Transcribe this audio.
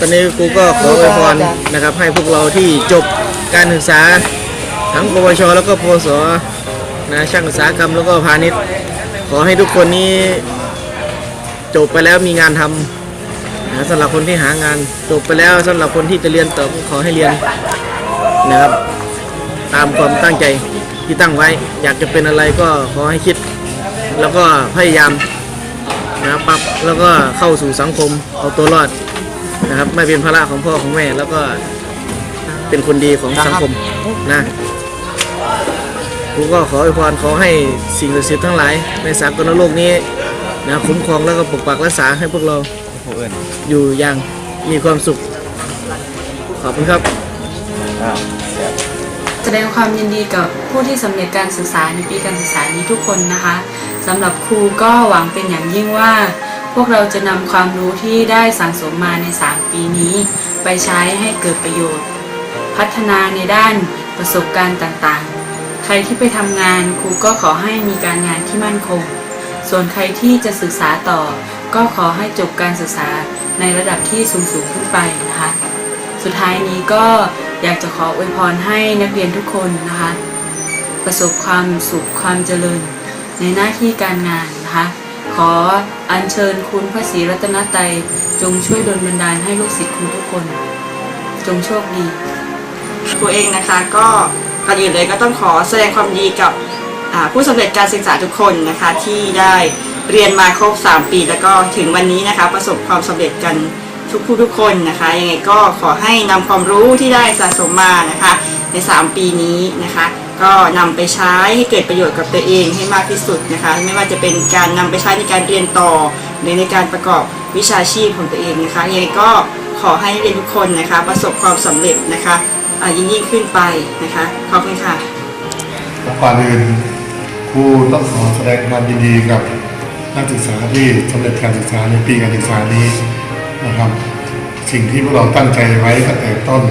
ตอนนี้ครูก็ขออวยพรนะครับให้พวกเราที่จบการศึกษา ทั้งปวช แล้วก็ปวสนะช่างอุตสาหกรรมแล้วก็พาณิชย์ ขอให้ทุกคนนี้จบไปแล้วมีงานทำนะสำหรับคนที่หางานจบไปแล้วสำหรับคนที่จะเรียนต่อก็ขอให้เรียนนะครับ ตามความตั้งใจที่ตั้งไว้ อยากจะเป็นอะไรก็ขอให้คิด แล้วก็พยายามนะครับปรับแล้วก็เข้าสู่สังคมเอาตัวรอด นะครับ ไม่เป็นภาระของพ่อของแม่แล้วก็เป็นคนดีของสังคมนะครูก็ขออวยพรขอให้สิ่งศักดิ์สิทธิ์ทั้งหลายในสากลโลกนี้นะคุ้มครองแล้วก็ปกปักรักษาให้พวกเราอยู่อย่างมีความสุข ขอบคุณครับ แสดงความยินดีกับผู้ที่สำเร็จการศึกษาในปีการศึกษานี้ทุกคนนะคะสำหรับครูก็หวังเป็นอย่างยิ่งว่า พวกเราจะนำความรู้ที่ได้สั่งสมมาใน 3 ปีนี้ ไปใช้ให้เกิดประโยชน์ พัฒนาในด้านประสบการณ์ต่างๆ ใครที่ไปทำงานครูก็ขอให้มีการงานที่มั่นคง ส่วนใครที่จะศึกษาต่อ ก็ขอให้จบการศึกษาในระดับที่สูงๆขึ้นไปนะคะ สุดท้ายนี้ก็อยากจะขออวยพรให้นักเรียนทุกคนนะคะ ประสบความสุขความเจริญ ในหน้าที่การงานนะคะ ขออัญเชิญคุณพระศรีรัตนตรัยจงช่วยดลบันดาลให้ลูกศิษย์คุณทุกคน จงโชคดีครูเองนะคะก็ก่อนอื่นเลยก็ต้องขอแสดงความดีกับผู้สำเร็จการศึกษาทุกคนนะคะที่ได้เรียนมาครบ 3 ปี แล้วก็ถึงวันนี้นะคะ ประสบความสำเร็จกันทุกผู้ทุกคนนะคะยังไงก็ขอให้นำความรู้ที่ได้สะสมมานะคะ ใน 3 ปีนี้นะคะ ก็นำไปใช้ให้เกิดประโยชน์กับตัวเองให้มากที่สุดนะคะ ไม่ว่าจะเป็นการนำไปใช้ในการเรียนต่อหรือในการประกอบวิชาชีพของตัวเองนะคะยังไงก็ขอให้เรียนทุกคนนะคะ ประสบความสำเร็จนะคะยิ่งยิ่งขึ้นไปนะคะขอบคุณค่ะก่อนอื่นครูต้องขอแสดงความยินดีกับนักศึกษาที่สำเร็จการศึกษาในปีการศึกษานี้นะครับ สิ่งที่พวกเราตั้งใจไว้ตั้งแต่ต้น